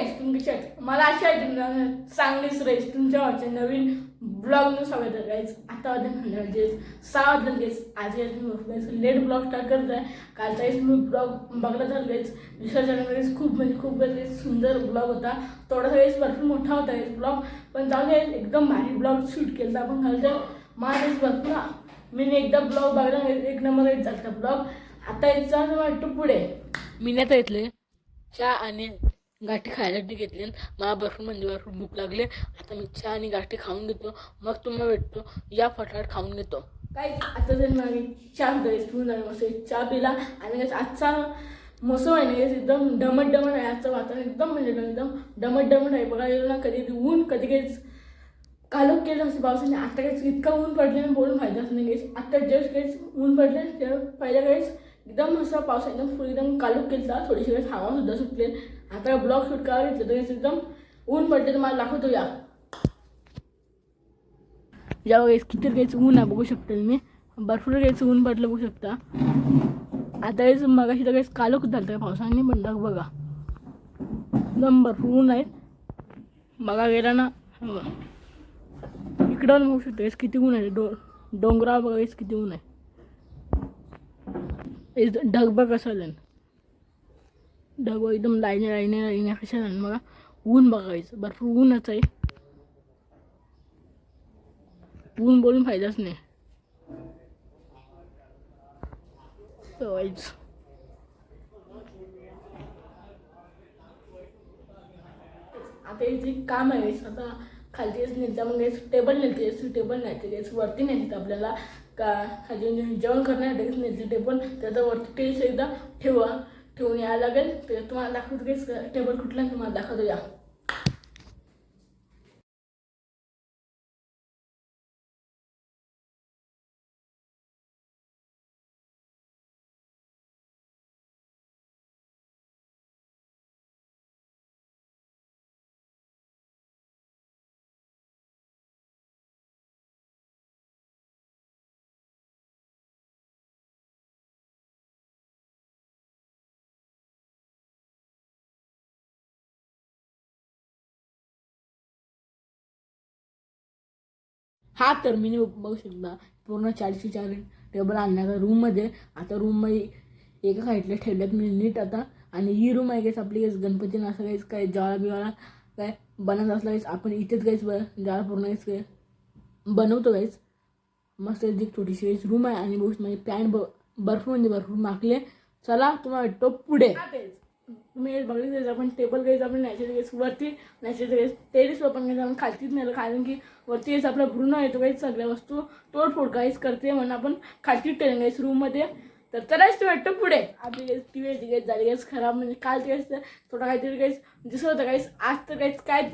Guys तुम्ही कशा मला अशी आहे तुम्हाला चांगलीच राहील तुमच्या वाचे नवीन ब्लॉग स्वागत आहे गाईज आता वाजता म्हणजे सहा वाजून गाईज आज लेट ब्लॉग स्टार्ट करत आहे कालचा गाईज मी ब्लॉग बघला तर गाईज दुसऱ्या चॅनल खूप म्हणजे खूप गाईज सुंदर ब्लॉग होता. थोडासा गाईज भरपूर मोठा होता गाईज ब्लॉग पण जाऊन येस एकदम भारी ब्लॉग शूट केला आपण घालतो मला गाईज भरपूर मी एकदा ब्लॉग बघला एक नंबर येत झाला ब्लॉग आता यायचा वाटतो पुढे. मी नाही येतले चहा आणि गाठी खायसाठी घेतली मला भरपूर म्हणजे भरपूर भूक लागली. आता मी चहा आणि गाठी खाऊन घेतो. मग तुम्हाला भेटतो. या फटाफट खाऊन घेतो. काय आता जर मी चहा घेऊन मस्त चहा पिला. आणि आजचा मोसम आहे ना एकदम डमट डमट आहे. आजचं वातावरण एकदम म्हणजे एकदम डमट डमट आहे. बघा येऊ ना कधी ऊन कधी काहीच कालोख केलं असं पावसाने आता काहीच इतका ऊन पडले ना बोलून फायदाच नाही काहीच आता जस्ट काहीच ऊन पडले तेव्हा पहिल्या काहीच एकदम असं पाऊस एकदम फुल एकदम कालोख केला थोडीशी वेळेस हवा सुद्धा सुटले. आता ब्लॉक शूट करावं घेतलं तर एकदम ऊन पडते तर मला दाखवतो या. या वेळेस किती काहीच ऊन आहे बघू शकता तुम्ही. भरपूर काहीच ऊन पडलं बघू शकता. आता काहीच मगाशी तर काहीच कालूक झालं पावसाने पण दाख बघा. एकदम भरपूर ऊन आहेत बघा गेला ना. बघा. इकडं बघू शकतो किती ऊन आहे. डो डोंगरा बघा किती ऊन आहे. हेच ढग बघ कसं ढग एकदम लाईने लाईने लाईने कशा झालं बघा. ऊन बघायचं. भरपूर ऊनच आहे. ऊन बोलून फायदाच नाही. So, आता जे काम आहे आता खालतीच नेता मग टेबल नेते टेबल नेते वरती नेते आपल्याला. का अजून जेवण करण्यासाठी नेते टेबल त्याचा वरती टेस्ट एकदा ठेवा. ठेवून यायला लागेल. तर तुम्हाला दाखवतो टेबल कुठला तुम्हाला दाखवतो या. हा तर मी बघू शकता पूर्ण चारशे चार टेबल आणणार रूममध्ये आता रूममध्ये एका साईडला ठेवल्यात मी नीट आता. आणि ही रूम आहे काहीच आपली काहीच गणपतीनं असं काहीच काय ज्वाळा बिवाळा काय बनत असला काहीच आपण इथेच काहीच ब ज्वाळा पूर्ण काहीच काय बनवतो काहीच मस्त एक छोटीशी काहीच रूम आहे. आणि बघू म्हणजे पॅन्ट ब भरपूर म्हणजे भरपूर मागले चला तुम्हाला वाटतो पुढे. तुम्ही बघितलं आपण टेबल घ्यायचं आपण नॅचरल गेस वरती नॅचरल गेस टेरिस पण घ्यायचं आपण खालतीच नाही कारण की वरती यायचं आपला भ्रूण येतो काही सगळ्या वस्तू तोडफोड काहीच करते म्हणून आपण खालतीच टेन गाईस रूममध्ये तर तरच ते वाटतं पुढे. आपली गॅस टी व्ही गॅस झाली गॅस खराब म्हणजे काल ते गॅस थोडा काहीतरी काहीच दिसत होतं काहीच आज तर काहीच काय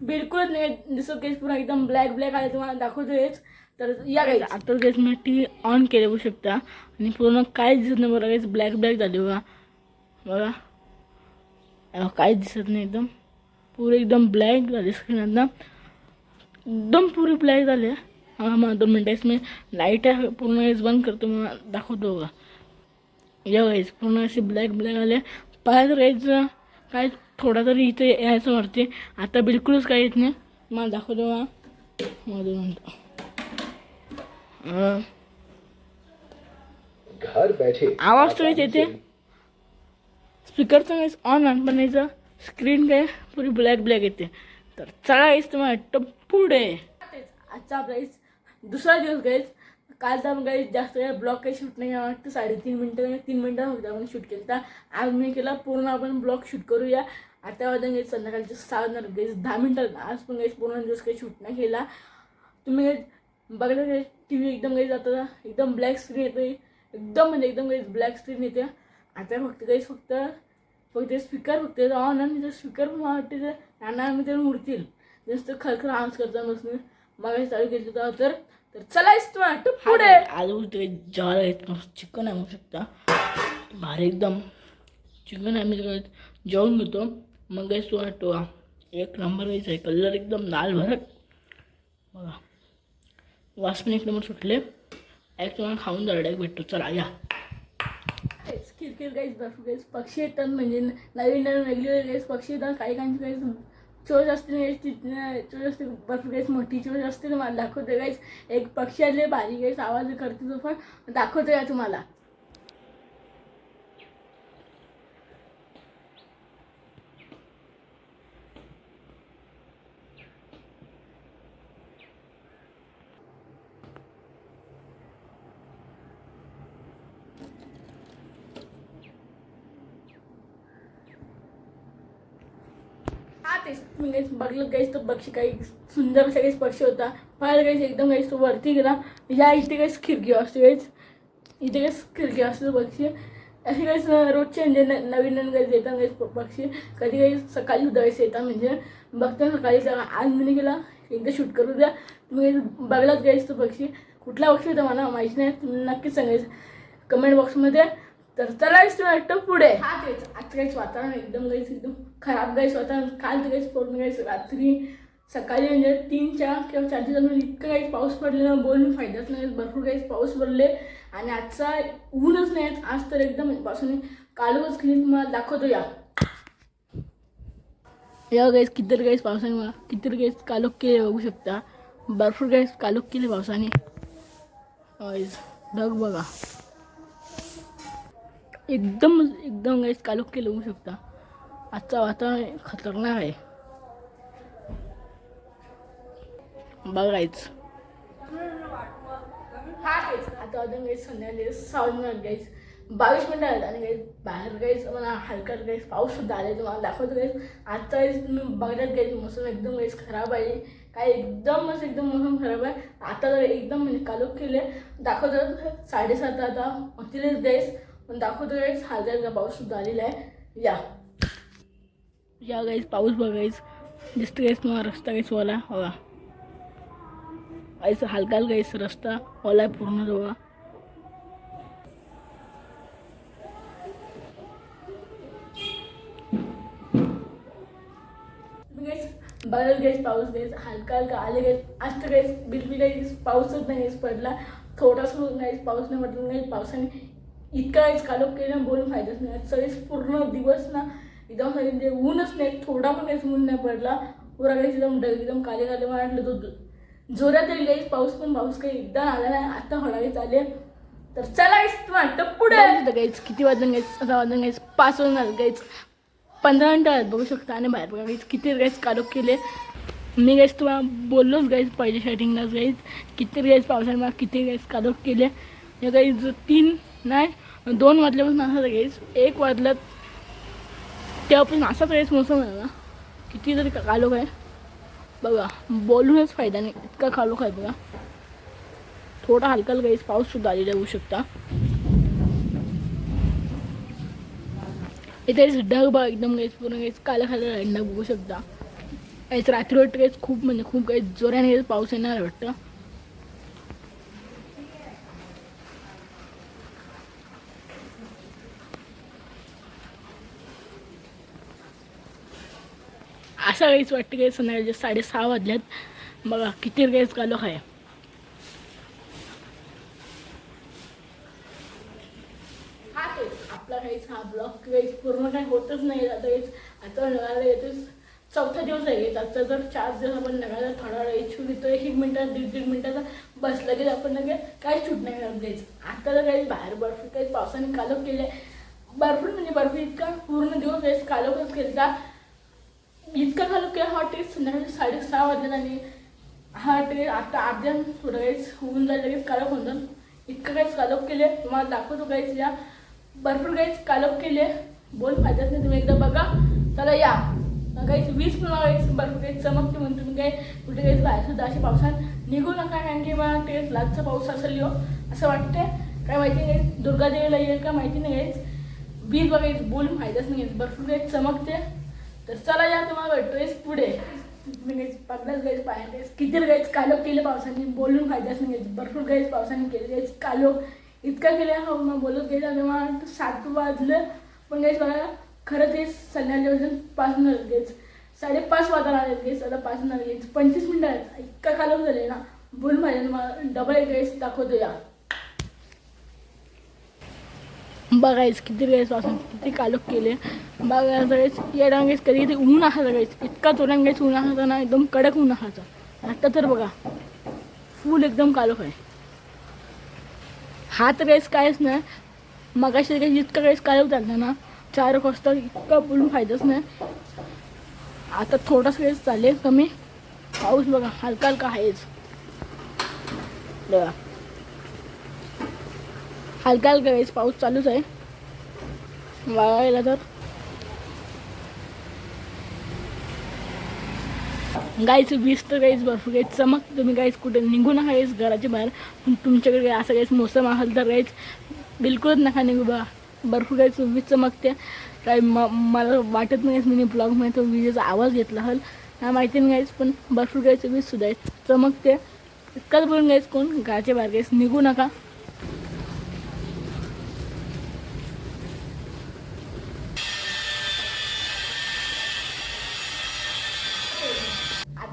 बिलकुलच नाही दिसत काहीच पुन्हा एकदम ब्लॅक ब्लॅक आले तुम्हाला दाखवतो हेच तर या काही आता गॅस मी टी व्ही ऑन केले बघू शकता. आणि पूर्ण काहीच दिसत नाही बरं काहीच ब्लॅक ब्लॅक झाले बघा. बघा. काहीच दिसत नाही एकदम. पुरे एकदम ब्लॅक झाले स्क्रीन आता एकदम पुरी ब्लॅक झाले. हा मग दोन मिनटेस मी लाइट आहे पूर्ण वेळेस बंद करतो मग दाखवतो बघा. या वेळेस पूर्ण असे ब्लॅक ब्लॅक आले पाय तर यायचं काय थोडा तरी इथे यायचं वरती. आता बिलकुलच काही येत नाही. मला दाखवतो बघा. मग दोन मिनटं अं, घर बैठे आवाज तर येते स्पीकरचं काहीच ऑन ऑन पण स्क्रीन काय? पुरी ब्लॅक ब्लॅक येते. तर चला गाईस तुम्हाला वाटतं पुढे आजचा आपला दुसरा दिवस गाईस काल तर गाईस जास्त वेळ ब्लॉग काही शूट नाही वाटतं साडेतीन मिनटं तीन मिनटं फक्त आपण शूट केलं तर आज मी केला पूर्ण आपण ब्लॉग शूट करूया. आता वाजून गाईस संध्याकाळचे सहा वाजणार गाईस दहा मिनटं आज पण गाईस पूर्ण दिवस काही शूट नाही केला. तुम्ही गाईस बघायला गाईस टी व्ही एकदम काही जातं एकदम ब्लॅक स्क्रीन येते एकदम म्हणजे एकदम काही ब्लॅक स्क्रीन येते. आता फक्त काहीच फक्त फक्त स्पीकर फक्त ऑन आणि स्पीकर पण मला वाटते ते आणि ते उडतील. जास्त खरखर आवाज करता नसणे मग चालू केलं तर तर तर चलायच तू वाटतं पुढे. आज उलटे जाळ आहेत मस्त चिकन आहे म्हणू शकता. भारी एकदम. चिकन आहे मी सगळं जेवून घेतो. मग तू वाटतो एक नंबर घ्यायचा आहे कलर एकदम लाल भरत. बघा. वास पण एक नंबर सुटले. एक तुम्हाला खाऊन जायला भेटतो. चला या. देखील काही भरपूर काही पक्षी येतात म्हणजे नवीन नवीन वेगवेगळे काही पक्षी येतात काही काहींची काही चोच असते काही तिथनं चोच असते भरपूर काही मोठी चोच असते मला दाखवते काहीच एक पक्षी आले बारीक काहीच आवाज करते तो पण दाखवतो या तुम्हाला हा तेच मी काहीच बघलं काहीच तर पक्षी काही सुंदर असा काहीच पक्षी होता. फार काहीच एकदम काहीच तो वरती गेला. या इथे काहीच खिडकी असते काहीच इथे काहीच खिडकी असतो पक्षी. असे काहीच रोजचे म्हणजे न- नवीन नवीन काही येतात काहीच पक्षी. कधी काही सकाळी उदयास येतात म्हणजे बघता सकाळी जा- आज मी गेला. एकदा शूट करू द्या. तुम्ही बघलाच काहीच तो पक्षी. कुठला पक्षी होता मला माहिती नाही. तुम्ही नक्कीच सांगायचं कमेंट बॉक्समध्ये तर चला तुम्ही वाटतं पुढे. हा तेच आज वातावरण एकदम गाईस एकदम खराब गाईस वातावरण. काल तर काहीच पूर्ण गाईस रात्री सकाळी म्हणजे तीनच्या किंवा चारच्या दरम्यान इतकं काहीच पाऊस पडलेला बोलून फायदाच नाही भरपूर काहीच पाऊस पडले. आणि आजचा ऊनच नाही आज तर एकदम पावसाने कालच खिनी मला दाखवतो या. या गाईस किती गाईस पावसाने मला किती गाईस कालोख केले बघू शकता. भरपूर गाईस कालोख केले पावसाने. ढग बघा. एकदम एकदम गाईस कालोख केलं होऊ शकता. आजचा वातावरण खतरनाक आहे. बघायच. हा आता अजून गाईस संध्याकाळी सावध गाईस बावीस मिनटं आहेत आणि गाईस बाहेर गाईस मला हलका गाईस पाऊस सुद्धा आले तुम्हाला दाखवतो गाईस आजचा वेळेस तुम्ही बघण्यात गाईस मोसम एकदम गाईस खराब आहे. काय एकदमच एकदम मोसम खराब आहे. आता तर एकदम म्हणजे कालोख केले दाखवतो. साडेसात आता होतीलच गाईस पण दाखवतो गाईस हलका पाऊस सुद्धा आलेला आहे. या. या गाईस पाऊस बघायच दिसतं गाईस तुम्हाला रस्ता गाईस ओला हवा गाईस हलका गाईस रस्ता ओला आहे पूर्ण जवळ. बघायला गेस पाऊस गेस हलका हलका आले गाईस आज तर गेस बिलकुल पाऊसच नाही पडला. थोडासा नाही पाऊस नाही म्हटलं नाही पावसाने इतका गाईस कालोख केलं बोलून फायदाच नाही. सगळेच पूर्ण दिवस ना एकदम म्हणजे ऊनच नाही थोडा पण काहीच ऊन नाही पडला. पुरा काहीच एकदम ढग एकदम काले काले वाटलं तो जो- जोरात येईल गाईस पाऊस पण पाऊस काही एकदा आला नाही. आता हळावी चालेल. तर चला वाटतं पुढे? गाईच किती वाजून गाईस सहा वाजून गाईस पाच वाजून आलं गाईच पंधरा मिनटं आहेत बघू शकता. आणि बाहेर बघा गाईस किती गाईस कालोख केले. मी गाईस तुम्हाला बोललोच गाईस पहिल्या स्टार्टिंगलाच गाईस किती गाईस पावसाने मला किती गाईस कालोख केले. या गाईस तीन नाही दोन वाजल्यापासून असा गाईस एक वाजल्यात तेव्हापासून असाच गाईस मोसम आहे ना किती तरी का- कालोख आहे बघा बोलूनच फायदा नाही इतका कालोख आहे बघा. थोडा हलका गाईस पाऊस आलेला होऊ शकता. इथे ढग बघा एकदम गाईस पूर्ण गाईस काला खाला ढग बघू शकता. काहीच रात्री वाटतं काहीच खूप म्हणजे खूप काही जोराने पाऊस येणार वाटतं. असं वाटते वाटतं काही संध्याकाळचे साडेसहा वाजल्यात. बघा किती काहीच कालोख आहे हा तेच आपला काहीच हा ब्लॉग काहीच पूर्ण काही होतच नाही. आता काहीच आता नगायला येतोच. चौथा दिवस आहे आजचा जर चार दिवस आपण नळाला थोडा वेळ छूट घेतो एक एक मिनिटात दीड दीड मिनटाचा बस लगेच आपण लगेच काही शूट नाही करत काहीच आता तर काही बाहेर बर्फ काही पावसाने कालोख केले भरपूर म्हणजे बर्फी इतका पूर्ण दिवस वेळेस कालोखच केला इतकं झालं की हा टेस्ट संध्याकाळी साडेसहा वाजले आणि हा ते आता अर्ध्या थोडं काहीच होऊन जाईल लगेच कालोख होऊन जाईल. इतकं काहीच कालोख केले. तुम्हाला दाखवतो काहीच या. भरपूर काहीच कालोख केले. बोल फायद्यात नाही तुम्ही एकदा बघा. चला या. काहीच वीज पण काहीच भरपूर काही चमकते म्हणून तुम्ही काही कुठे काहीच बाहेर सुद्धा अशा पावसात निघू नका कारण की मला ते लाजचा पाऊस असेल हो असं वाटते काय माहिती नाही दुर्गादेवीला येईल का माहिती नाही काहीच वीज बघायचं बोल फायदाच नाही भरपूर काही चमकते. तर चला या तुम्हाला भेटतोय पुढे. तुम्ही काहीच पगडाच पाहिजे किती गायच कालो केले पावसाने? बोलून फायदाच नाही घ्यायचं. भरपूर गायच पावसाने केले. गायच कालो इतका केले. हा मग बोलत गेला. तेव्हा सात वाजलं. पण गायच मला खरं ते संध्याकाळी पाच गेच साडेपाच वाजता आले. गेस आता पाच गेच पंचवीस मिनटं इतका कालोख झाले ना. बोलून पाहिजे मला डबल एक दाखवतो या. बघायच किती रेस पासून किती कालोख केले. बघा सगळेच येणार डांगेच कधी कधी ऊन असायचं सगळेच इतका चोरण गायच ऊन असायचा ना एकदम कडक ऊन असायचा आता तर बघा फुल एकदम कालोख आहे. हात रेस कायच नाही. मगाशी काही जितका रेस कालोख चालला ना चार वाजता इतका बोलून फायदाच नाही. आता थोडासा रेस चालेल कमी. पाऊस बघा हलका हलका आहेच. बघा. हलका हलका गाईस पाऊस चालूच आहे. वाळायला तर. गाईच वीज तर गाईच बर्फ गाईच चमक तुम्ही गाईच कुठे निघू नका गाईस घराच्या बाहेर? पण तुमच्याकडे काही असं काहीच मोसम असेल तर गाईच बिलकुलच नका निघू बा. बर्फ गाईच वीज चमकते. काय म मला वाटत नाही मी ब्लॉगमध्ये तो विजेचा आवाज घेतला हल ना माहिती नाही गाईच पण बर्फ गाईचं वीज सुद्धा आहे चमकते. इतकाच बोलून गाईच कोण? घराच्या बाहेर गाईस निघू नका.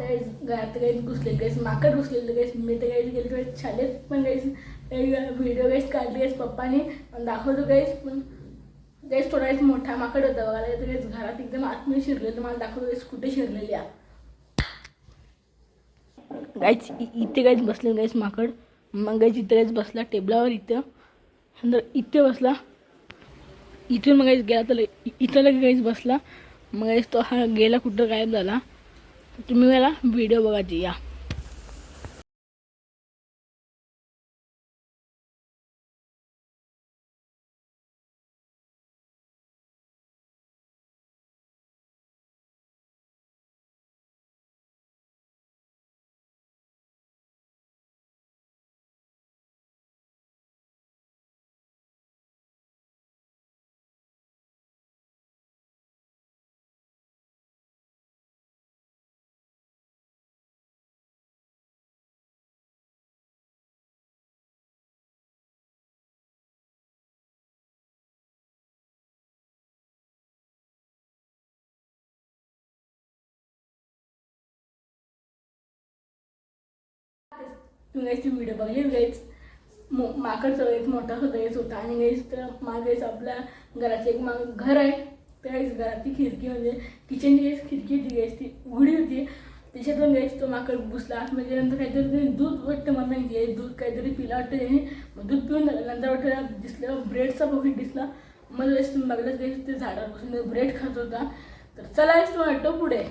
आता काही घरात घुसले काहीच माकड घुसलेलं काहीच मी तर काही गेले काही शाळेत पण काही व्हिडिओ काहीच काढली काहीच पप्पाने. पण दाखवतो काहीच पण गायस थोडा काहीच मोठा माकड होता बघायला तर काहीच घरात एकदम आतमध्ये शिरलेलं मला दाखवतो काहीच कुठे शिरलेली आ गायच इथे गायच बसले गाईच माकड. मग गाईच इथे काहीच बसला टेबलावर इथं. नंतर इथे बसला इथून मग काहीच गेला तर इथं लगे काहीच बसला. मग तो हा गेला कुठं गायब झाला. तुम्ही मला व्हिडिओ बघायची या. तुम्ही व्हिडिओ बघली गाईच मो माकड एक मोठा सगळ्याच होता आणि गाईच तर मागेच आपल्या घराचे एक माग घर आहे. त्या गाईच घरातली खिडकी म्हणजे किचनची गाईच खिडकी होती गाईच ती उघडी होती. त्याच्यातून गाईच तो माकड घुसला. म्हणजे नंतर काहीतरी दूध वाटतं मला नाही दूध काहीतरी पिला वाटतं त्याने. मग दूध पिऊन झालं. नंतर वाटतं दिसलं ब्रेडचा पॉकेट दिसला. मग गाईच तुम्ही बघलं ते झाडावर बसून ब्रेड खात होता. तर चला गाईच तो वाटतो पुढे.